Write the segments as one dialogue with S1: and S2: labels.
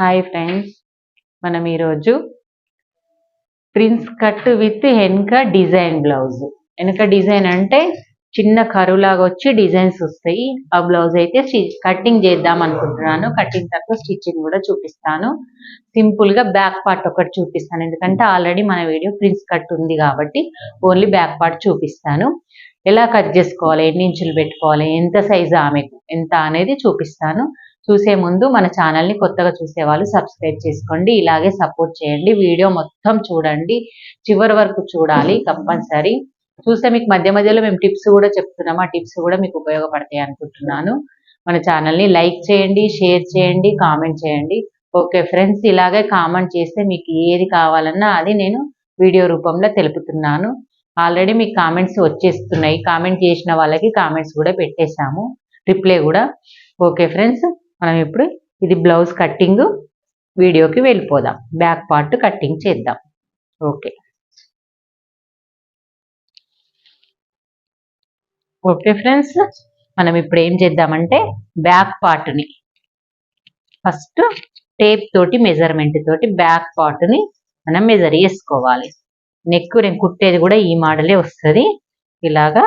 S1: Hi friends మనం ఈరోజు prince cut with వెనుక డిజైన్ బ్లౌజ్. వెనుక డిజైన్ అంటే చిన్న కరువులాగా వచ్చి డిజైన్స్ వస్తాయి. ఆ బ్లౌజ్ అయితే కటింగ్ చేద్దాం అనుకుంటున్నాను. కటింగ్ తర్వాత స్టిచ్చింగ్ కూడా చూపిస్తాను. సింపుల్గా బ్యాక్ పార్ట్ ఒకటి చూపిస్తాను. ఎందుకంటే ఆల్రెడీ మన వీడియో ప్రిన్స్ కట్ ఉంది కాబట్టి ఓన్లీ బ్యాక్ పార్ట్ చూపిస్తాను. ఎలా కట్ చేసుకోవాలి? ఎన్ని ఇంచులు పెట్టుకోవాలి? ఎంత సైజు ఆమెకు? ఎంత అనేది చూపిస్తాను. చూసే ముందు మన ఛానల్ని కొత్తగా చూసే వాళ్ళు సబ్స్క్రైబ్ చేసుకోండి. ఇలాగే సపోర్ట్ చేయండి. వీడియో మొత్తం చూడండి. చివరి వరకు చూడాలి కంపల్సరీ. చూస్తే మీకు మధ్య మధ్యలో మేము టిప్స్ కూడా చెప్తున్నాం. ఆ టిప్స్ కూడా మీకు ఉపయోగపడతాయి అనుకుంటున్నాను. మన ఛానల్ని లైక్ చేయండి షేర్ చేయండి కామెంట్ చేయండి. ఓకే ఫ్రెండ్స్ ఇలాగే కామెంట్ చేస్తే మీకు ఏది కావాలన్నా అది నేను వీడియో రూపంలో తెలుపుతున్నాను. ఆల్రెడీ మీకు కామెంట్స్ వచ్చేస్తున్నాయి. కామెంట్ చేసిన వాళ్ళకి కామెంట్స్ కూడా పెట్టేశాము. రిప్లై కూడా. ఓకే ఫ్రెండ్స్ మనం ఇప్పుడు ఇది బ్లౌజ్ కట్టింగ్ వీడియోకి వెళ్ళిపోదాం. బ్యాక్ పార్ట్ కట్టింగ్ చేద్దాం. ఓకే ఓకే ఫ్రెండ్స్ మనం ఇప్పుడు ఏం చేద్దామంటే బ్యాక్ పార్ట్ని ఫస్ట్ టేప్ తోటి మెజర్మెంట్ తోటి బ్యాక్ పార్ట్ని మనం మెజర్ చేసుకోవాలి. నెక్ నేను కుట్టేది కూడా ఈ మోడలే వస్తుంది. ఇలాగా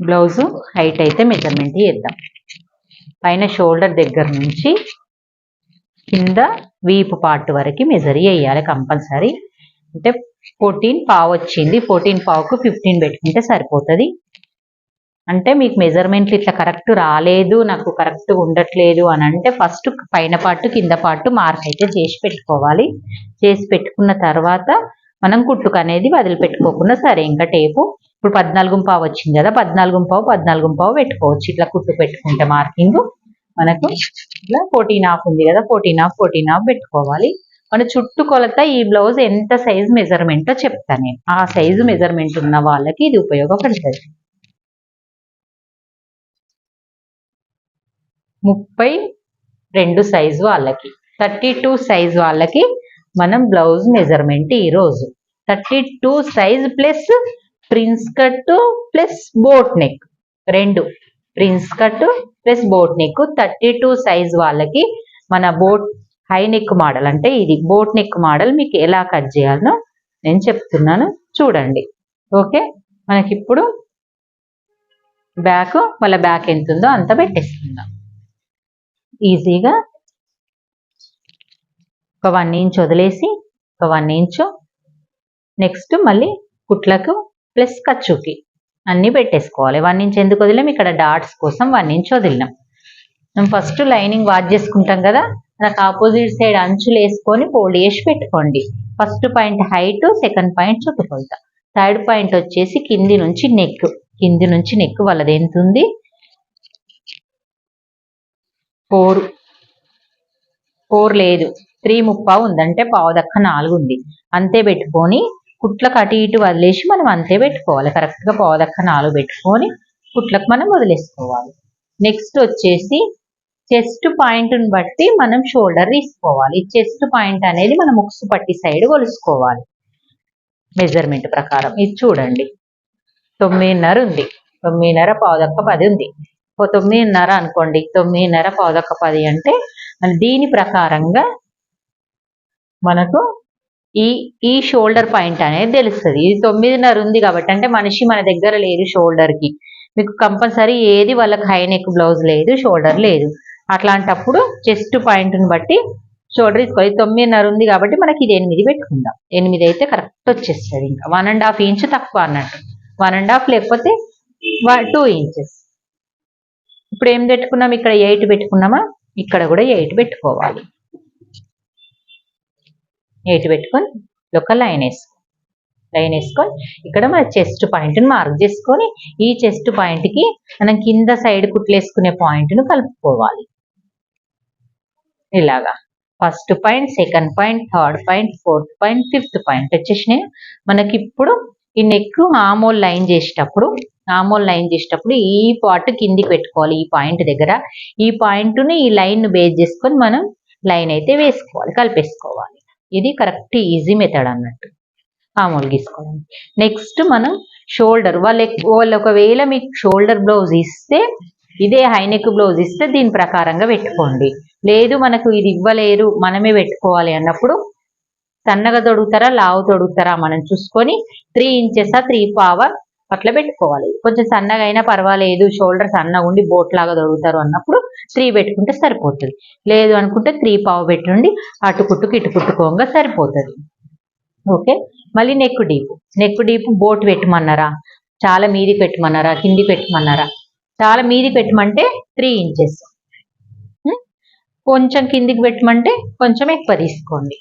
S1: బ్లౌజు హైట్ అయితే మెజర్మెంట్ చేద్దాం పైన షోల్డర్ దగ్గర నుంచి కింద వీపు పార్ట్ వరకు మెజర్ చేయాలి కంపల్సరీ అంటే ఫోర్టీన్ పావు వచ్చింది ఫోర్టీన్ పావుకు ఫిఫ్టీన్ పెట్టుకుంటే సరిపోతుంది. అంటే మీకు మెజర్మెంట్లు ఇట్లా కరెక్ట్ రాలేదు నాకు కరెక్ట్ ఉండట్లేదు అని అంటే ఫస్ట్ పైన పార్ట్ కింద పార్ట్ మార్క్ అయితే చేసి పెట్టుకోవాలి. చేసి పెట్టుకున్న తర్వాత మనం కుట్టుకు అనేది వదిలిపెట్టుకోకుండా సరే ఇంకా టేపు ఇప్పుడు పద్నాలుగు పావు వచ్చింది కదా పద్నాలుగు పావు పద్నాలుగు పావు పెట్టుకోవచ్చు. ఇట్లా కుట్టు పెట్టుకుంటే మార్కింగ్ మనకు ఇట్లా ఫోర్టీన్ హాఫ్ ఉంది కదా ఫోర్టీన్ హాఫ్ ఫోర్టీన్ హాఫ్ పెట్టుకోవాలి. మన చుట్టూ కొలత ఈ బ్లౌజ్ ఎంత సైజ్ మెజర్మెంటో చెప్తాను నేను. ఆ సైజు మెజర్మెంట్ ఉన్న వాళ్ళకి ఇది ఉపయోగపడుతుంది. ముప్పై రెండు సైజు వాళ్ళకి థర్టీ టూ సైజ్ వాళ్ళకి మనం బ్లౌజ్ మెజర్మెంట్ ఈరోజు thirty two size plus prince cut plus boat neck. రెండు. Prince cut plus boat neck. Thirty two size వాళ్ళకి మన బోట్ హై నెక్ మోడల్ అంటే ఇది. బోట్ నెక్ మోడల్ మీకు ఎలా కట్ చేయాలనో నేను చెప్తున్నాను. చూడండి. ఓకే? మనకి ఇప్పుడు బ్యాక్ మళ్ళీ బ్యాక్ ఎంత ఉందో అంత పెట్టేసుకుందాం. ఈజీగా ఒక వన్ ఇంచ్ వదిలేసి ఒక వన్ ఇంచు. నెక్స్ట్ మళ్ళీ కుట్లకు ప్లస్ ఖర్చుకి అన్నీ పెట్టేసుకోవాలి. వన్ ఇంచ్ ఎందుకు వదిలాం? ఇక్కడ డాట్స్ కోసం వన్ ఇంచ్ వదిలినాం. మనం ఫస్ట్ లైనింగ్ వాచ్ చేసుకుంటాం కదా? నాకు ఆపోజిట్ సైడ్ అంచులు వేసుకొని ఫోల్డ్ చేసి పెట్టుకోండి. First point height second point చుట్టుకొలత. థర్డ్ పాయింట్ వచ్చేసి కింది నుంచి నెక్. కింది నుంచి నెక్ వాళ్ళది ఎంత ఉంది? ఫోర్. ఫోర్ లేదు. త్రీ ముప్పా ఉందంటే పావు దక్క నాలుగు ఉంది. అంతే పెట్టుకొని కుట్లకు అటు ఇటు వదిలేసి మనం అంతే పెట్టుకోవాలి. కరెక్ట్గా పోదక్క నాలుగు పెట్టుకొని కుట్లకు మనం వదిలేసుకోవాలి. నెక్స్ట్ వచ్చేసి చెస్ట్ పాయింట్ని బట్టి మనం షోల్డర్ తీసుకోవాలి. చెస్ట్ పాయింట్ అనేది మనం ముక్సు పట్టి సైడ్ కొలుసుకోవాలి. మెజర్మెంట్ ప్రకారం. ఇది చూడండి. తొమ్మిదిన్నర ఉంది. తొమ్మిదిన్నర పావుదక్క పది ఉంది. ఓ తొమ్మిదిన్నర అనుకోండి. తొమ్మిదిన్నర పావుదక్క పది అంటే దీని ప్రకారంగా మనకు ఈ ఈ షోల్డర్ పాయింట్ అనేది తెలుస్తుంది. ఇది తొమ్మిదిన్నర ఉంది కాబట్టి అంటే మనిషి మన దగ్గర లేదు షోల్డర్కి. మీకు కంపల్సరీ ఏది వాళ్ళకి హై నెక్ బ్లౌజ్ లేదు షోల్డర్ లేదు. అట్లాంటప్పుడు చెస్ట్ పాయింట్ని బట్టి షోల్డర్ తీసుకోవాలి. తొమ్మిదిన్నర ఉంది కాబట్టి మనకి ఇది ఎనిమిది పెట్టుకుందాం. ఎనిమిది అయితే కరెక్ట్ వచ్చేస్తుంది ఇంకా. వన్ అండ్ హాఫ్ ఇంచ్ తక్కువ అన్నట్టు. వన్ అండ్ హాఫ్ లేకపోతే టూ ఇంచెస్ ఇప్పుడు ఏం పెట్టుకున్నాం? ఇక్కడ ఎయిట్ పెట్టుకున్నామా? ఇక్కడ కూడా ఎయిట్ పెట్టుకోవాలి. ఎయిట్ పెట్టుకొని ఒక లైన్ వేసుకో. లైన్ వేసుకొని ఇక్కడ మన చెస్ట్ పాయింట్ని మార్క్ చేసుకొని ఈ చెస్ట్ పాయింట్కి మనం కింద సైడ్ కుట్లేసుకునే పాయింట్ను కలుపుకోవాలి. ఇలాగా. First point second point third point fourth point fifth point వచ్చేసినాయి మనకి ఇప్పుడు ఈ నెక్ ఆమోల్ లైన్ చేసేటప్పుడు ఆమోల్ లైన్ చేసేటప్పుడు ఈ పార్ట్ కిందికి పెట్టుకోవాలి ఈ పాయింట్ దగ్గర. ఈ పాయింట్ని ఈ లైన్ బేస్ చేసుకొని మనం లైన్ అయితే వేసుకోవాలి కలిపేసుకోవాలి. ఇది కరెక్ట్ ఈజీ మెథడ్ అన్నట్టు. మామూలు గీసుకోవడం నెక్స్ట్ మనం షోల్డర్ వాళ్ళు వాళ్ళు ఒకవేళ మీకు షోల్డర్ బ్లౌజ్ ఇస్తే ఇదే హైనెక్ బ్లౌజ్ ఇస్తే దీని ప్రకారంగా పెట్టుకోండి. లేదు మనకు ఇది ఇవ్వలేరు మనమే పెట్టుకోవాలి అన్నప్పుడు సన్నగా తొడుగుతారా లావు తొడుగుతారా మనం చూసుకొని త్రీ ఇంచెస్ త్రీ పవర్ అట్లా పెట్టుకోవాలి. కొంచెం సన్నగా అయినా పర్వాలేదు షోల్డర్ సన్నగా ఉండి బోట్ లాగా తొడుగుతారు అన్నప్పుడు త్రీ పెట్టుకుంటే సరిపోతుంది. లేదు అనుకుంటే త్రీ పావు పెట్టుండి అటు కుట్టుకు ఇటు కుట్టుకోగా సరిపోతుంది. ఓకే? మళ్ళీ neck deep neck deep boat పెట్టమన్నారా? చాలా మీది పెట్టమన్నారా? కింది పెట్టమన్నారా? చాలా మీది పెట్టమంటే త్రీ ఇంచెస్ కొంచెం కిందికి పెట్టమంటే కొంచెం ఎక్కువ తీసుకోండి.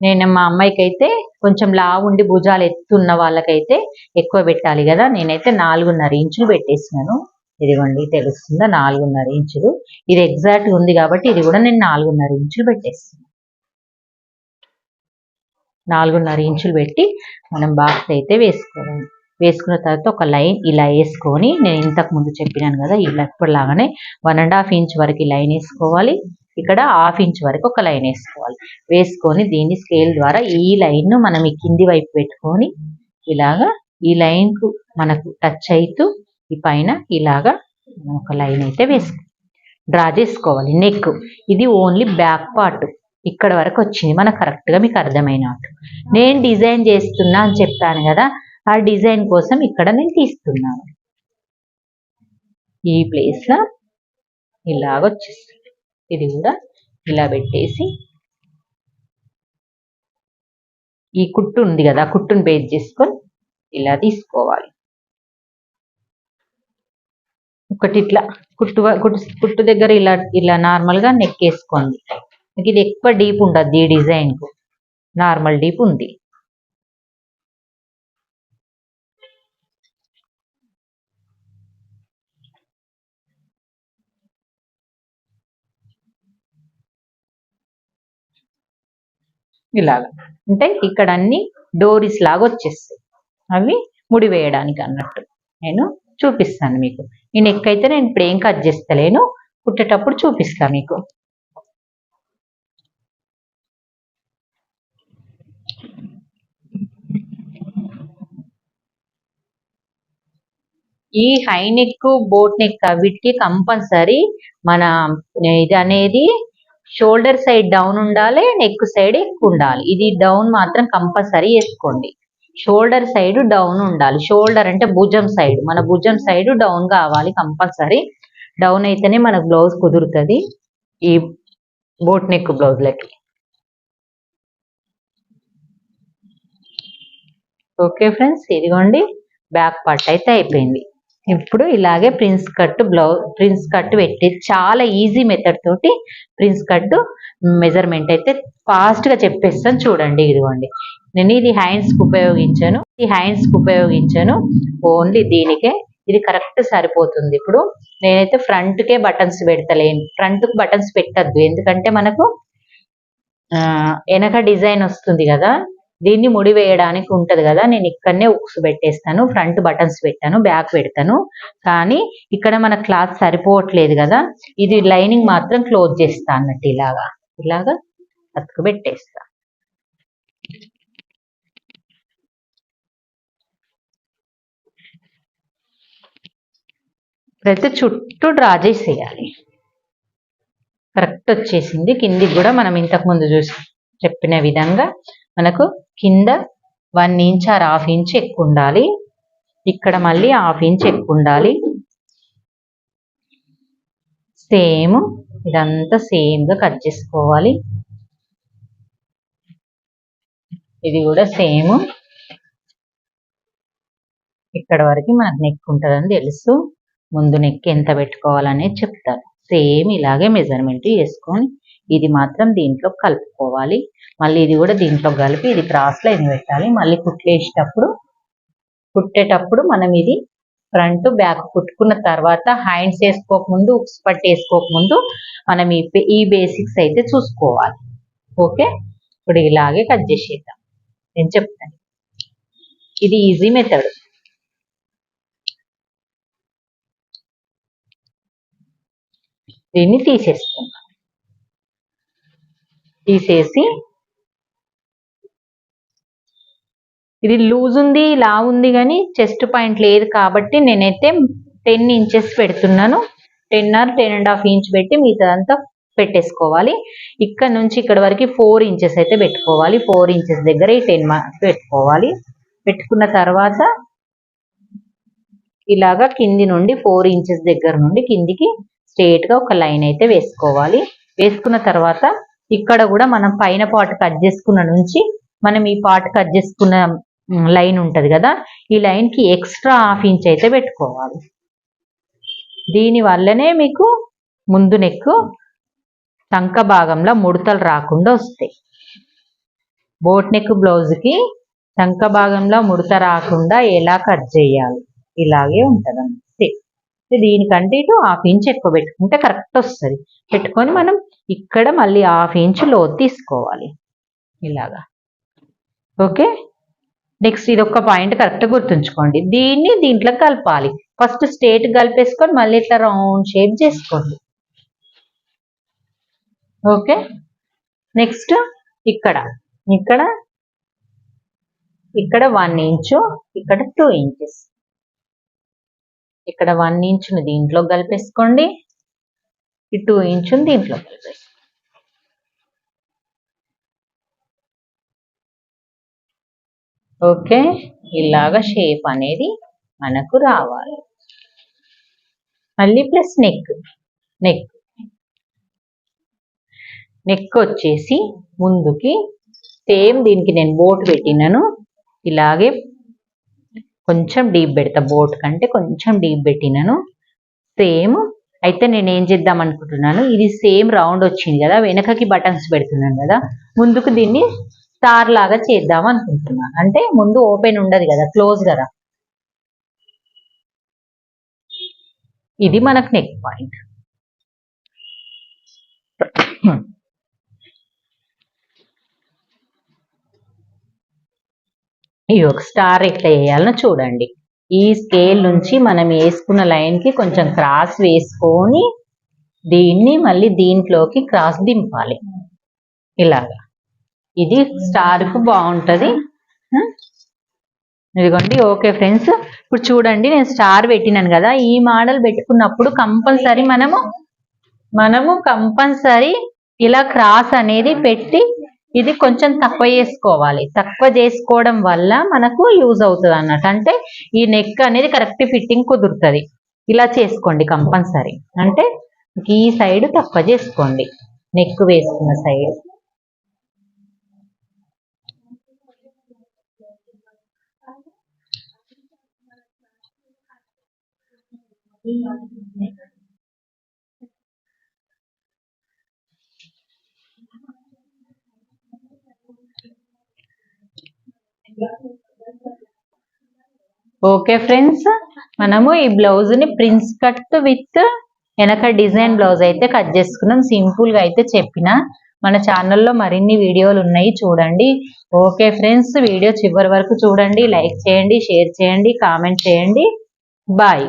S1: నేను మా అమ్మాయికి అయితే కొంచెం లావు ఉండి భుజాలు ఎత్తున్న వాళ్ళకైతే ఎక్కువ పెట్టాలి కదా. నేనైతే నాలుగున్నర ఇంచులు పెట్టేసినాను. ఇదిగోండి తెలుస్తుందా? నాలుగున్నర ఇంచులు. ఇది ఎగ్జాక్ట్ ఉంది కాబట్టి ఇది కూడా నేను నాలుగున్నర ఇంచులు పెట్టేస్తున్నాను నాలుగున్నర ఇంచులు పెట్టి మనం బాక్స్ అయితే వేసుకోవాలి. వేసుకున్న తర్వాత ఒక లైన్ ఇలా వేసుకొని నేను ఇంతకు ముందు చెప్పినాను కదా ఇలా ఇప్పటిలాగానే వన్ అండ్ హాఫ్ ఇంచ్ వరకు లైన్ వేసుకోవాలి. ఇక్కడ హాఫ్ ఇంచ్ వరకు ఒక లైన్ వేసుకోవాలి. వేసుకొని దీన్ని స్కేల్ ద్వారా ఈ లైన్ మనం ఈ కింది వైపు పెట్టుకొని ఇలాగా ఈ లైన్కు మనకు టచ్ అవుతూ ఈ పైన ఇలాగా ఒక లైన్ అయితే వేసుకో డ్రా చేసుకోవాలి. నెక్ ఇది ఓన్లీ బ్యాక్ పార్ట్ ఇక్కడ వరకు వచ్చింది. మనకు కరెక్ట్గా మీకు అర్థమైనట్టు. నేను డిజైన్ చేస్తున్నా అని చెప్తాను కదా ఆ డిజైన్ కోసం ఇక్కడ నేను తీస్తున్నాను. ఈ ప్లేస్లో ఇలాగ వచ్చేస్తుంది. ఇది కూడా ఇలా పెట్టేసి ఈ కుట్టు ఉంది కదా ఆ కుట్టును బేస్ చేసుకొని ఇలా తీసుకోవాలి. ఒకటి ఇట్లా కుట్టు కుట్టు కుట్టు దగ్గర ఇలా ఇలా నార్మల్గా నెక్ వేసుకోండి. ఇది ఎక్కువ డీప్ ఉండద్ది ఈ డిజైన్కు. నార్మల్ డీప్ ఉంది. ఇలాగా. అంటే ఇక్కడ అన్ని డోరీస్ లాగా వచ్చేస్తాయి. అవి ముడి వేయడానికి అన్నట్టు. నేను చూపిస్తాను మీకు. ఈ నెక్ అయితే నేను ఇప్పుడు ఏం కట్ చేస్తలేను. కుట్టేటప్పుడు చూపిస్తా మీకు. ఈ హై నెక్ బోట్ నెక్ వీటికి కంపల్సరీ మన ఇది అనేది షోల్డర్ సైడ్ డౌన్ ఉండాలి నెక్ సైడ్ ఎక్కువ ఉండాలి. ఇది డౌన్ మాత్రం కంపల్సరీ వేసుకోండి. షోల్డర్ సైడ్ డౌన్ ఉండాలి. షోల్డర్ అంటే భుజం సైడ్ మన భుజం సైడ్ డౌన్ కావాలి కంపల్సరీ డౌన్ అయితేనే మన బ్లౌజ్ కుదురుతుంది. ఈ బోట్ నెక్ బ్లౌజ్లకి ఓకే ఫ్రెండ్స్ ఇదిగోండి. బ్యాక్ పార్ట్ అయితే అయిపోయింది. ఇప్పుడు ఇలాగే prince cut blouse prince cut పెట్టి చాలా ఈజీ మెథడ్ తోటి ప్రిన్స్ కట్ మెజర్మెంట్ అయితే ఫాస్ట్గా చెప్పేస్తాను చూడండి ఇదిగోండి. నేను ఇది హ్యాండ్స్కి ఉపయోగించాను. ఈ హ్యాండ్స్కి ఉపయోగించాను. ఓన్లీ దీనికే. ఇది కరెక్ట్ సరిపోతుంది ఇప్పుడు. నేనైతే ఫ్రంట్కే బటన్స్ పెడతలేను. ఫ్రంట్కు బటన్స్ పెట్టద్దు. ఎందుకంటే మనకు ఆ వెనక డిజైన్ వస్తుంది కదా. దీన్ని ముడి వేయడానికి ఉంటది కదా నేను ఇక్కడనే ఉక్స్ పెట్టేస్తాను ఫ్రంట్ బటన్స్ పెట్టాను బ్యాక్ పెడతాను. కానీ ఇక్కడ మన క్లాత్ సరిపోవట్లేదు కదా ఇది లైనింగ్ మాత్రం క్లోజ్ చేస్తా అన్నట్టు ఇలాగా. ఇలాగా అతుకు పెట్టేస్తా. ప్రతి చుట్టూ డ్రా చేసేయాలి. కరెక్ట్ వచ్చేసింది. కిందికి కూడా మనం ఇంతకు ముందు చూసి చెప్పిన విధంగా మనకు కింద one inch or half inch ఎక్కువ ఉండాలి ఇక్కడ మళ్ళీ హాఫ్ ఇంచ్ ఎక్కువ ఉండాలి సేమ్ ఇదంతా సేమ్గా కట్ చేసుకోవాలి. ఇది కూడా సేమ్. ఇక్కడ వరకు మనకు నెక్ ఉంటుందని తెలుసు. ముందు నెక్ ఎంత పెట్టుకోవాలనేది చెప్తారు. సేమ్ ఇలాగే మెజర్మెంట్ చేసుకొని ఇది మాత్రం దీంట్లో కలుపుకోవాలి. మళ్ళీ ఇది కూడా దీంట్లో కలిపి ఇది క్రాస్ లైన్ పెట్టాలి. మళ్ళీ కుట్లేసేటప్పుడు కుట్టేటప్పుడు మనం ఇది ఫ్రంట్ బ్యాక్ కుట్టుకున్న తర్వాత హ్యాండ్స్ వేసుకోకముందు ఉక్స్ పట్టు వేసుకోకముందు మనం ఈ ఈ బేసిక్స్ అయితే చూసుకోవాలి. ఓకే? ఇప్పుడు ఇలాగే కట్ చేసేద్దాం. నేను చెప్తాను. ఇది ఈజీ మెథడ్. దీన్ని తీసేసుకుందాం. తీసేసి ఇది లూజ్ ఉంది లా ఉంది కానీ చెస్ట్ పాయింట్ లేదు కాబట్టి నేనైతే టెన్ ఇంచెస్ పెడుతున్నాను. Ten or ten and half inch పెట్టి మిగతాదంతా పెట్టేసుకోవాలి. ఇక్కడ నుంచి ఇక్కడ వరకు ఫోర్ ఇంచెస్ అయితే పెట్టుకోవాలి. ఫోర్ ఇంచెస్ దగ్గర ఈ టెన్ పెట్టుకోవాలి. పెట్టుకున్న తర్వాత ఇలాగా కింది నుండి ఫోర్ ఇంచెస్ దగ్గర నుండి కిందికి స్ట్రేట్గా ఒక లైన్ అయితే వేసుకోవాలి. వేసుకున్న తర్వాత ఇక్కడ కూడా మనం పైన పార్ట్ కట్ చేసుకున్న నుంచి మనం ఈ పార్ట్ కట్ చేసుకున్న లైన్ ఉంటుంది కదా? ఈ లైన్కి ఎక్స్ట్రా హాఫ్ ఇంచ్ అయితే పెట్టుకోవాలి. దీని వల్లనే మీకు ముందు నెక్కు టంక భాగంలో ముడతలు రాకుండా వస్తాయి. బోట్ నెక్ బ్లౌజ్కి టంక భాగంలో ముడత రాకుండా ఎలా కట్ చేయాలి? ఇలాగే ఉంటుంది దీనికంటే ఇటు హాఫ్ ఇంచ్ ఎక్కువ పెట్టుకుంటే కరెక్ట్ వస్తుంది. పెట్టుకొని మనం ఇక్కడ మళ్ళీ హాఫ్ ఇంచ్లో తీసుకోవాలి. ఇలాగా. ఓకే? నెక్స్ట్ ఇది ఒక పాయింట్ కరెక్ట్ గుర్తుంచుకోండి. దీన్ని దీంట్లో కలపాలి. ఫస్ట్ స్ట్రేట్ కలిపేసుకొని మళ్ళీ ఇట్లా రౌండ్ షేప్ చేసుకోండి. ఓకే? నెక్స్ట్ ఇక్కడ. ఇక్కడ. ఇక్కడ వన్ ఇంచు ఇక్కడ టూ ఇంచెస్. ఇక్కడ వన్ ఇంచుని దీంట్లో కలిపేసుకోండి. ఈ టూ ఇంచుని దీంట్లో కలిపేసుకోండి. ఓకే? ఇలాగ షేప్ అనేది మనకు రావాలి. మళ్ళీ ప్లస్ నెక్ నెక్ నెక్ వచ్చేసి ముందుకి సేమ్ దీనికి నేను బోట్ పెట్టినాను. ఇలాగే కొంచెం డీప్ పెడతా బోట్ కంటే కొంచెం డీప్ పెట్టినాను. సేమ్ అయితే నేను ఏం చేద్దాం అనుకుంటున్నాను ఇది సేమ్ రౌండ్ వచ్చింది కదా వెనకకి బటన్స్ పెడుతున్నాను కదా ముందుకు దీన్ని స్టార్ లాగా చేద్దాం అనుకుంటున్నాను అంటే ముందు ఓపెన్ ఉండదు కదా క్లోజ్ కదా. ఇది మనకు నెక్ పాయింట్. ఈ ఒక స్టార్ ఎట్లా వేయాలో చూడండి. ఈ స్కేల్ నుంచి మనం వేసుకున్న లైన్కి కొంచెం క్రాస్ వేసుకొని దీన్ని మళ్ళీ దీంట్లోకి క్రాస్ దింపాలి. ఇలాగా. ఇది స్టార్కు ఇదిగోండి ఓకే ఫ్రెండ్స్ ఇప్పుడు చూడండి నేను స్టార్ పెట్టినాను కదా. ఈ మోడల్ పెట్టుకున్నప్పుడు కంపల్సరీ మనము మనము కంపల్సరీ ఇలా క్రాస్ అనేది పెట్టి ఇది కొంచెం తక్కువ చేసుకోవాలి. తక్కువ చేసుకోవడం వల్ల మనకు యూజ్ అవుతుంది అన్నట్టు. అంటే ఈ నెక్ అనేది కరెక్ట్ ఫిట్టింగ్ కుదురుతుంది. ఇలా చేసుకోండి కంపల్సరీ. అంటే ఈ సైడ్ తక్కువ చేసుకోండి. నెక్ వేసుకున్న సైడ్. ఓకే ఫ్రెండ్స్ మనము ఈ బ్లౌజ్ని ప్రిన్స్ కట్ విత్ వెనక డిజైన్ బ్లౌజ్ అయితే కట్ చేసుకున్నాం. సింపుల్గా అయితే చెప్పిన. మన ఛానల్లో మరిన్ని వీడియోలు ఉన్నాయి. చూడండి. ఓకే ఫ్రెండ్స్ వీడియో చివరి వరకు చూడండి. లైక్ చేయండి షేర్ చేయండి కామెంట్ చేయండి. బాయ్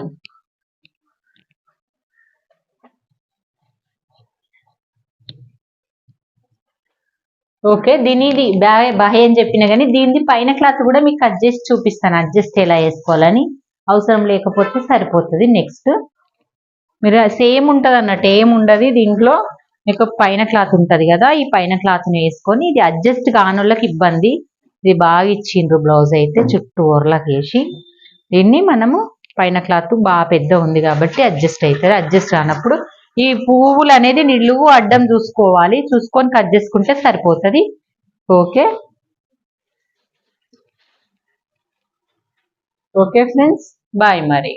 S1: ఓకే దీని ఇది బాయ్ అని చెప్పిన కానీ దీనిది పైన క్లాత్ కూడా మీకు అడ్జస్ట్ చూపిస్తాను. అడ్జస్ట్ ఎలా వేసుకోవాలని అవసరం లేకపోతే సరిపోతుంది నెక్స్ట్. మీరు సేమ్ ఉంటుంది అన్నట్టు ఏం ఉండదు. దీంట్లో మీకు పైన క్లాత్ ఉంటుంది కదా ఈ పైన క్లాత్ని వేసుకొని ఇది అడ్జస్ట్ కానోళ్ళకి ఇబ్బంది. ఇది బాగా ఇచ్చిండ్రు బ్లౌజ్ అయితే చుట్టూ ఓర్లకు వేసి. దీన్ని మనము పైన క్లాత్ బాగా పెద్ద ఉంది కాబట్టి అడ్జస్ట్ అవుతుంది. అడ్జస్ట్ కానప్పుడు ఈ పువ్వులు అనేది నిలువు అడ్డం చూసుకోవాలి. చూసుకొని కట్ చేసుకుంటే సరిపోతుంది. ఓకే? Okay friends? బాయ్ మరి.